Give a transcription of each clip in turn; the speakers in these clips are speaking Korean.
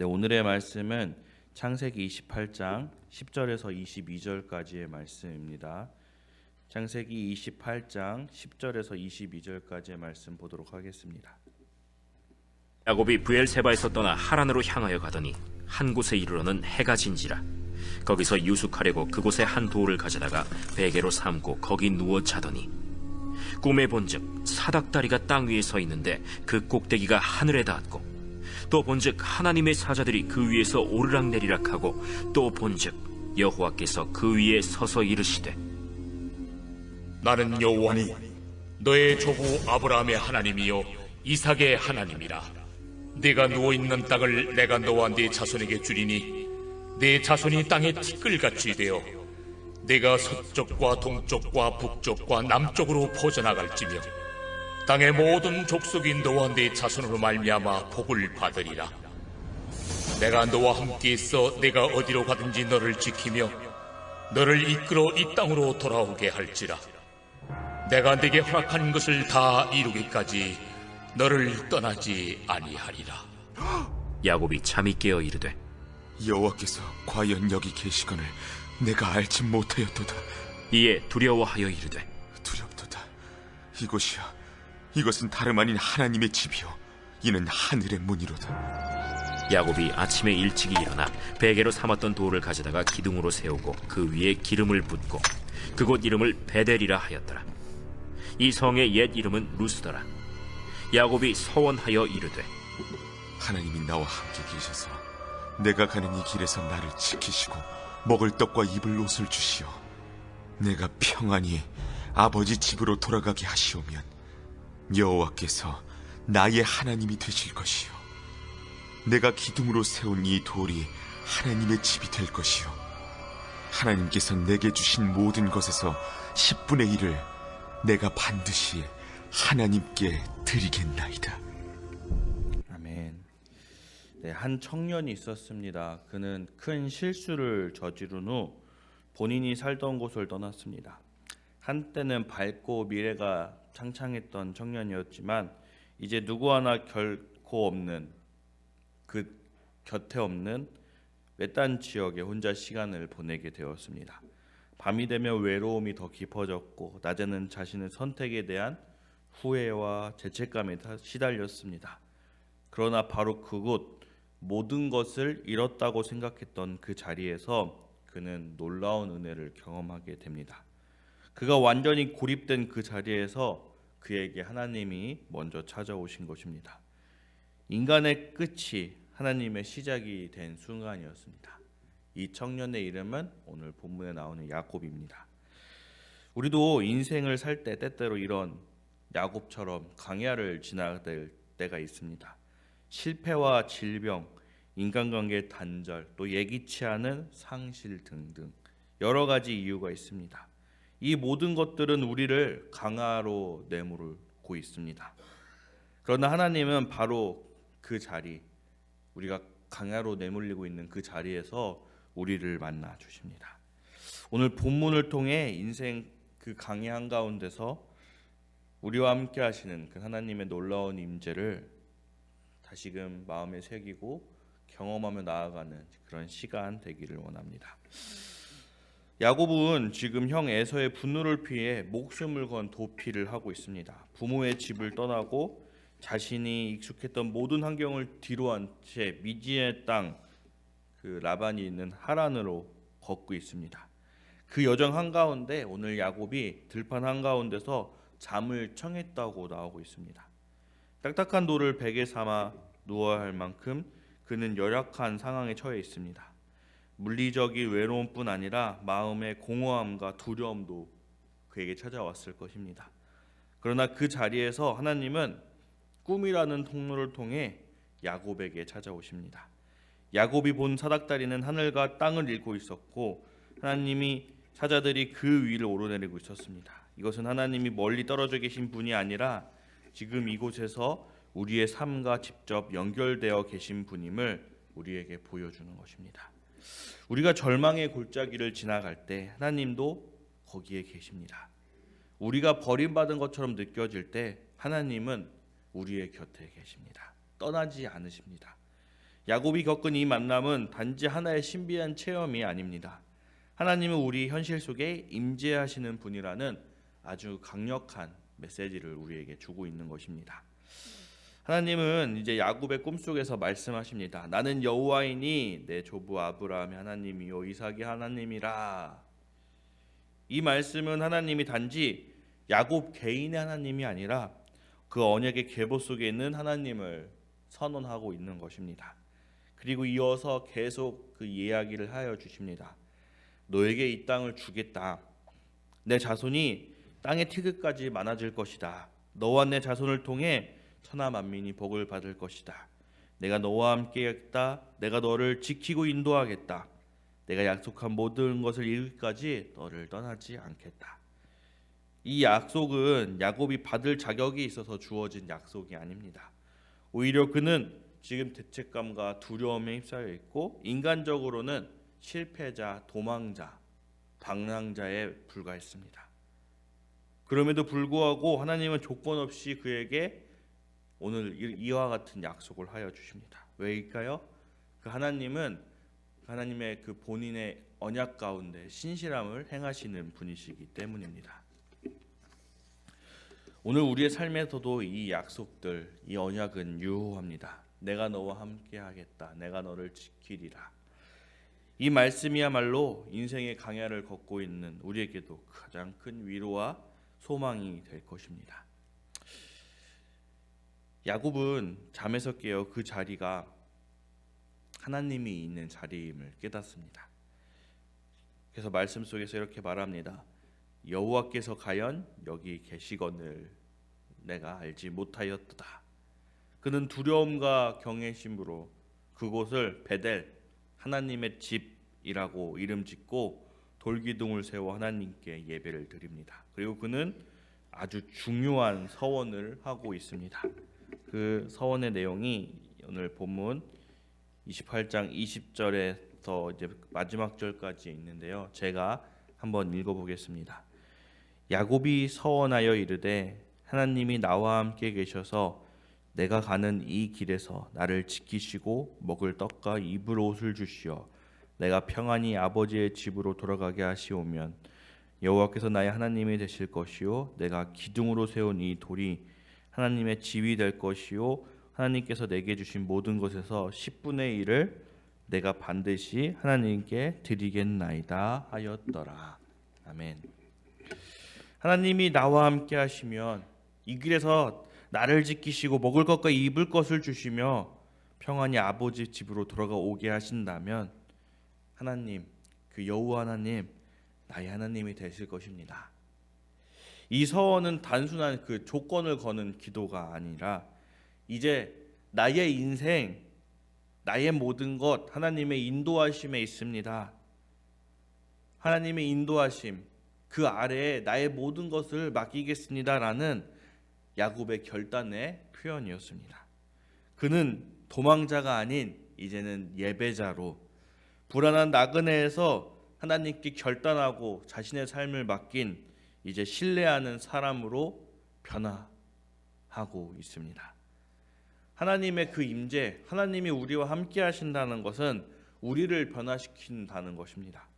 네, 오늘의 말씀은 창세기 28장 10절에서 22절까지의 말씀입니다. 창세기 28장 10절에서 22절까지의 말씀 보도록 하겠습니다. 야곱이 부엘세바에서 떠나 하란으로 향하여 가더니 한 곳에 이르러는 해가 진지라 거기서 유숙하려고 그곳에 한 돌을 가져다가 베개로 삼고 거기 누워 자더니 꿈에 본즉 사닥다리가 땅 위에 서 있는데 그 꼭대기가 하늘에 닿았고 또 본즉 하나님의 사자들이 그 위에서 오르락내리락 하고 또 본즉 여호와께서 그 위에 서서 이르시되 나는 여호와니 너의 조부 아브라함의 하나님이요 이삭의 하나님이라. 네가 누워 있는 땅을 내가 너와 네 자손에게 주리니 네 자손이 땅에 티끌같이 되어 네가 서쪽과 동쪽과 북쪽과 남쪽으로 퍼져나갈지며 땅의 모든 족속이 너와 네 자손으로 말미암아 복을 받으리라. 내가 너와 함께 있어 내가 어디로 가든지 너를 지키며 너를 이끌어 이 땅으로 돌아오게 할지라. 내가 네게 허락한 것을 다 이루기까지 너를 떠나지 아니하리라. 야곱이 잠이 깨어 이르되 여호와께서 과연 여기 계시거늘 내가 알지 못하였도다. 이에 두려워하여 이르되 두렵도다. 이곳이야 이것은 다름 아닌 하나님의 집이요 이는 하늘의 문이로다 야곱이 아침에 일찍이 일어나 베개로 삼았던 돌을 가져다가 기둥으로 세우고 그 위에 기름을 붓고 그곳 이름을 베델이라 하였더라. 이 성의 옛 이름은 루스더라. 야곱이 서원하여 이르되 하나님이 나와 함께 계셔서 내가 가는 이 길에서 나를 지키시고 먹을 떡과 입을 옷을 주시어 내가 평안히 아버지 집으로 돌아가게 하시오면 여호와께서 나의 하나님이 되실 것이요 내가 기둥으로 세운 이 돌이 하나님의 집이 될 것이요 하나님께서 내게 주신 모든 것에서 10분의 1을 내가 반드시 하나님께 드리겠나이다. 아멘. 네, 한 청년이 있었습니다. 그는 큰 실수를 저지른 후 본인이 살던 곳을 떠났습니다. 한때는 밝고 미래가 창창했던 청년이었지만 이제 누구 하나 결코 없는 그 곁에 없는 외딴 지역에 혼자 시간을 보내게 되었습니다. 밤이 되면 외로움이 더 깊어졌고 낮에는 자신의 선택에 대한 후회와 죄책감에 다 시달렸습니다. 그러나 바로 그곳 모든 것을 잃었다고 생각했던 그 자리에서 그는 놀라운 은혜를 경험하게 됩니다. 그가 완전히 고립된 그 자리에서 그에게 하나님이 먼저 찾아오신 것입니다. 인간의 끝이 하나님의 시작이 된 순간이었습니다. 이 청년의 이름은 오늘 본문에 나오는 야곱입니다. 우리도 인생을 살 때 때때로 이런 야곱처럼 강야를 지나야 될 때가 있습니다. 실패와 질병, 인간관계 단절, 또 예기치 않은 상실 등등 여러 가지 이유가 있습니다. 이 모든 것들은 우리를 강화로 내몰고 있습니다. 그러나 하나님은 바로 그 자리, 우리가 강야로 내몰리고 있는 그 자리에서 우리를 만나 주십니다. 오늘 본문을 통해 인생 그 강야 한 가운데서 우리와 함께 하시는 그 하나님의 놀라운 임재를 다시금 마음에 새기고 경험하며 나아가는 그런 시간 되기를 원합니다. 야곱은 지금 형 에서의 분노를 피해 목숨을 건 도피를 하고 있습니다. 부모의 집을 떠나고 자신이 익숙했던 모든 환경을 뒤로한 채 미지의 땅 그 라반이 있는 하란으로 걷고 있습니다. 그 여정 한가운데 오늘 야곱이 들판 한가운데서 잠을 청했다고 나오고 있습니다. 딱딱한 돌을 베개 삼아 누워야 할 만큼 그는 열악한 상황에 처해 있습니다. 물리적인 외로움뿐 아니라 마음의 공허함과 두려움도 그에게 찾아왔을 것입니다. 그러나 그 자리에서 하나님은 꿈이라는 통로를 통해 야곱에게 찾아오십니다. 야곱이 본 사닥다리는 하늘과 땅을 잇고 있었고 하나님이 사자들이 그 위를 오르내리고 있었습니다. 이것은 하나님이 멀리 떨어져 계신 분이 아니라 지금 이곳에서 우리의 삶과 직접 연결되어 계신 분임을 우리에게 보여주는 것입니다. 우리가 절망의 골짜기를 지나갈 때 하나님도 거기에 계십니다. 우리가 버림받은 것처럼 느껴질 때 하나님은 우리의 곁에 계십니다. 떠나지 않으십니다. 야곱이 겪은 이 만남은 단지 하나의 신비한 체험이 아닙니다. 하나님은 우리 현실 속에 임재하시는 분이라는 아주 강력한 메시지를 우리에게 주고 있는 것입니다. 하나님은 이제 야곱의 꿈속에서 말씀하십니다. 나는 여호와이니 내 조부 아브라함의 하나님이요 이삭의 하나님이라. 이 말씀은 하나님이 단지 야곱 개인의 하나님이 아니라 그 언약의 계보 속에 있는 하나님을 선언하고 있는 것입니다. 그리고 이어서 계속 그 이야기를 하여 주십니다. 너에게 이 땅을 주겠다. 내 자손이 땅의 티귿까지 많아질 것이다. 너와 내 자손을 통해 천하 만민이 복을 받을 것이다. 내가 너와 함께했다. 내가 너를 지키고 인도하겠다. 내가 약속한 모든 것을 이루기까지 너를 떠나지 않겠다. 이 약속은 야곱이 받을 자격이 있어서 주어진 약속이 아닙니다. 오히려 그는 지금 죄책감과 두려움에 휩싸여 있고 인간적으로는 실패자, 도망자, 방랑자에 불과했습니다. 그럼에도 불구하고 하나님은 조건 없이 그에게 오늘 이- 이와 같은 약속을 하여 주십니다. 왜일까요? 그 하나님은 하나님의 그 본인의 언약 가운데 신실함을 행하시는 분이시기 때문입니다. 오늘 우리의 삶에서도 이 약속들, 이 언약은 유효합니다. 내가 너와 함께 하겠다. 내가 너를 지키리라. 이 말씀이야말로 인생의 강야를 걷고 있는 우리에게도 가장 큰 위로와 소망이 될 것입니다. 야곱은 잠에서 깨어 그 자리가 하나님이 있는 자리임을 깨닫습니다. 그래서 말씀 속에서 이렇게 말합니다. 여호와께서 가연 여기 계시거늘 내가 알지 못하였도다. 그는 두려움과 경외심으로 그곳을 베델 하나님의 집이라고 이름 짓고 돌기둥을 세워 하나님께 예배를 드립니다. 그리고 그는 아주 중요한 서원을 하고 있습니다. 그 서원의 내용이 오늘 본문 28장 20절에서 이제 마지막 절까지 있는데요. 제가 한번 읽어 보겠습니다. 야곱이 서원하여 이르되 하나님이 나와 함께 계셔서 내가 가는 이 길에서 나를 지키시고 먹을 떡과 입을 옷을 주시어 내가 평안히 아버지의 집으로 돌아가게 하시오면 여호와께서 나의 하나님이 되실 것이요 내가 기둥으로 세운 이 돌이 하나님의 집이 될 것이요 하나님께서 내게 주신 모든 것에서 10분의 1을 내가 반드시 하나님께 드리겠나이다 하였더라. 아멘. 하나님이 나와 함께 하시면 이 길에서 나를 지키시고 먹을 것과 입을 것을 주시며 평안히 아버지 집으로 돌아가 오게 하신다면 하나님 그 여호와 하나님 나의 하나님이 되실 것입니다. 이 서원은 단순한 그 조건을 거는 기도가 아니라 이제 나의 인생 나의 모든 것 하나님의 인도하심에 있습니다. 하나님의 인도하심 그 아래에 나의 모든 것을 맡기겠습니다라는 야곱의 결단의 표현이었습니다. 그는 도망자가 아닌 이제는 예배자로 불안한 나그네에서 하나님께 결단하고 자신의 삶을 맡긴 이제 신뢰하는 사람으로 변화하고 있습니다. 하나님의 그 임재, 하나님이 우리와 함께 하신다는 것은 우리를 변화시킨다는 것입니다.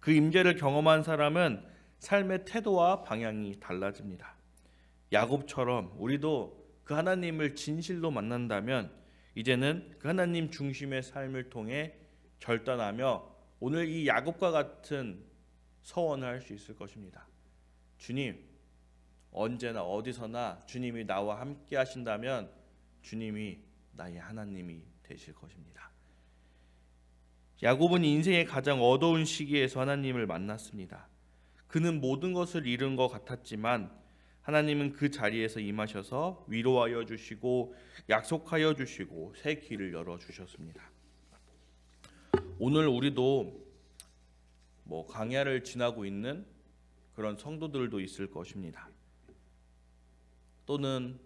그 임재를 경험한 사람은 삶의 태도와 방향이 달라집니다. 야곱처럼 우리도 그 하나님을 진실로 만난다면 이제는 그 하나님 중심의 삶을 통해 결단하며 오늘 이 야곱과 같은 서원을 할 수 있을 것입니다. 주님, 언제나 어디서나 주님이 나와 함께 하신다면 주님이 나의 하나님이 되실 것입니다. 야곱은 인생의 가장 어두운 시기에서 하나님을 만났습니다. 그는 모든 것을 잃은 것 같았지만 하나님은 그 자리에서 임하셔서 위로하여 주시고 약속하여 주시고 새 길을 열어 주셨습니다. 오늘 우리도 뭐 강야를 지나고 있는 그런 성도들도 있을 것입니다. 또는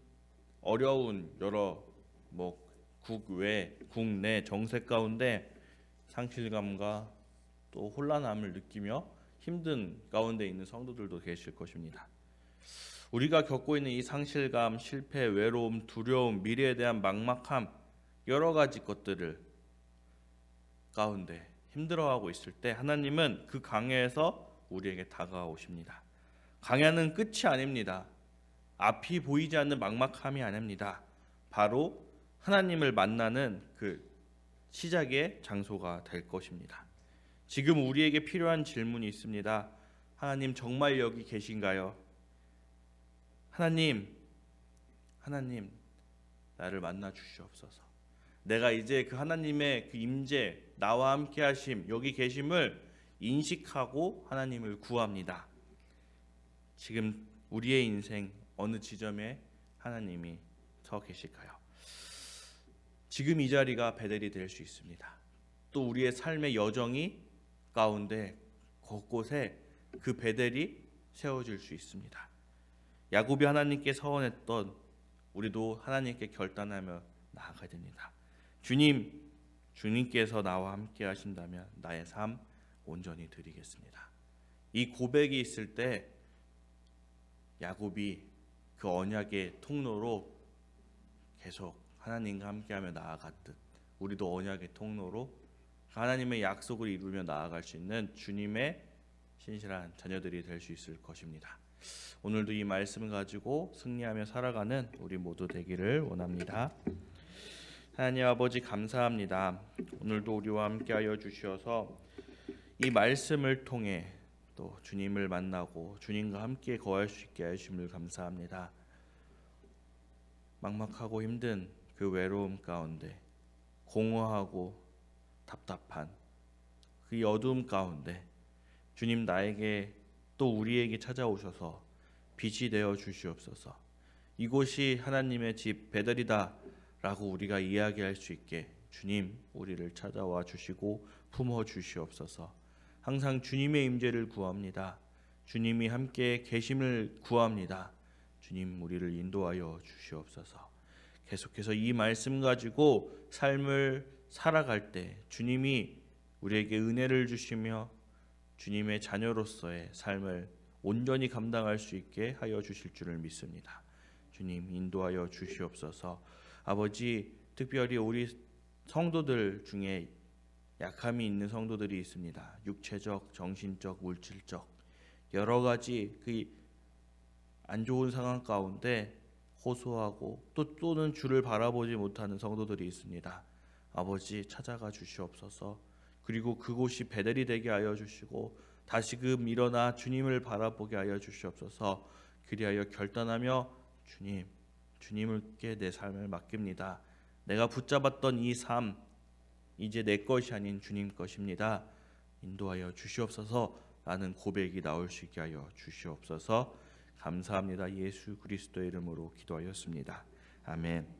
어려운 여러 뭐 국외, 국내 정세 가운데 상실감과 또 혼란함을 느끼며 힘든 가운데 있는 성도들도 계실 것입니다. 우리가 겪고 있는 이 상실감, 실패, 외로움, 두려움, 미래에 대한 막막함 여러 가지 것들을 가운데 힘들어하고 있을 때 하나님은 그 강야에서 우리에게 다가오십니다. 강야는 끝이 아닙니다. 앞이 보이지 않는 막막함이 아닙니다. 바로 하나님을 만나는 그 시작의 장소가 될 것입니다. 지금 우리에게 필요한 질문이 있습니다. 하나님 정말 여기 계신가요? 하나님, 하나님 나를 만나 주시옵소서. 내가 이제 그 하나님의 그 임재 나와 함께 하심 여기 계심을 인식하고 하나님을 구합니다. 지금 우리의 인생 어느 지점에 하나님이 서 계실까요? 지금 이 자리가 베델이 될 수 있습니다. 또 우리의 삶의 여정이 가운데 곳곳에 그 베델이 세워질 수 있습니다. 야곱이 하나님께 서원했던 우리도 하나님께 결단하며 나아가야 됩니다. 주님, 주님께서 나와 함께 하신다면 나의 삶 온전히 드리겠습니다. 이 고백이 있을 때 야곱이 그 언약의 통로로 계속 하나님과 함께하며 나아갔듯 우리도 언약의 통로로 하나님의 약속을 이루며 나아갈 수 있는 주님의 신실한 자녀들이 될 수 있을 것입니다. 오늘도 이 말씀을 가지고 승리하며 살아가는 우리 모두 되기를 원합니다. 하나님 아버지 감사합니다. 오늘도 우리와 함께하여 주시어서 이 말씀을 통해 또 주님을 만나고 주님과 함께 거할 수 있게 하심을 감사합니다. 막막하고 힘든 그 외로움 가운데 공허하고 답답한 그 어두움 가운데 주님 나에게 또 우리에게 찾아오셔서 빛이 되어 주시옵소서. 이곳이 하나님의 집 베델이다라고 우리가 이야기할 수 있게 주님 우리를 찾아와 주시고 품어 주시옵소서. 항상 주님의 임재를 구합니다. 주님이 함께 계심을 구합니다. 주님 우리를 인도하여 주시옵소서. 계속해서 이 말씀 가지고 삶을 살아갈 때 주님이 우리에게 은혜를 주시며 주님의 자녀로서의 삶을 온전히 감당할 수 있게 하여 주실 줄을 믿습니다. 주님 인도하여 주시옵소서. 아버지 특별히 우리 성도들 중에 약함이 있는 성도들이 있습니다. 육체적, 정신적, 물질적 여러 가지 그 안 좋은 상황 가운데 호소하고 또 또는 주를 바라보지 못하는 성도들이 있습니다. 아버지 찾아가 주시옵소서. 그리고 그곳이 베델이 되게 하여 주시고 다시금 일어나 주님을 바라보게 하여 주시옵소서. 그리하여 결단하며 주님, 주님께 내 삶을 맡깁니다. 내가 붙잡았던 이 삶 이제 내 것이 아닌 주님 것입니다. 인도하여 주시옵소서라는 고백이 나올 수 있게 하여 주시옵소서. 감사합니다. 예수 그리스도의 이름으로 기도하였습니다. 아멘.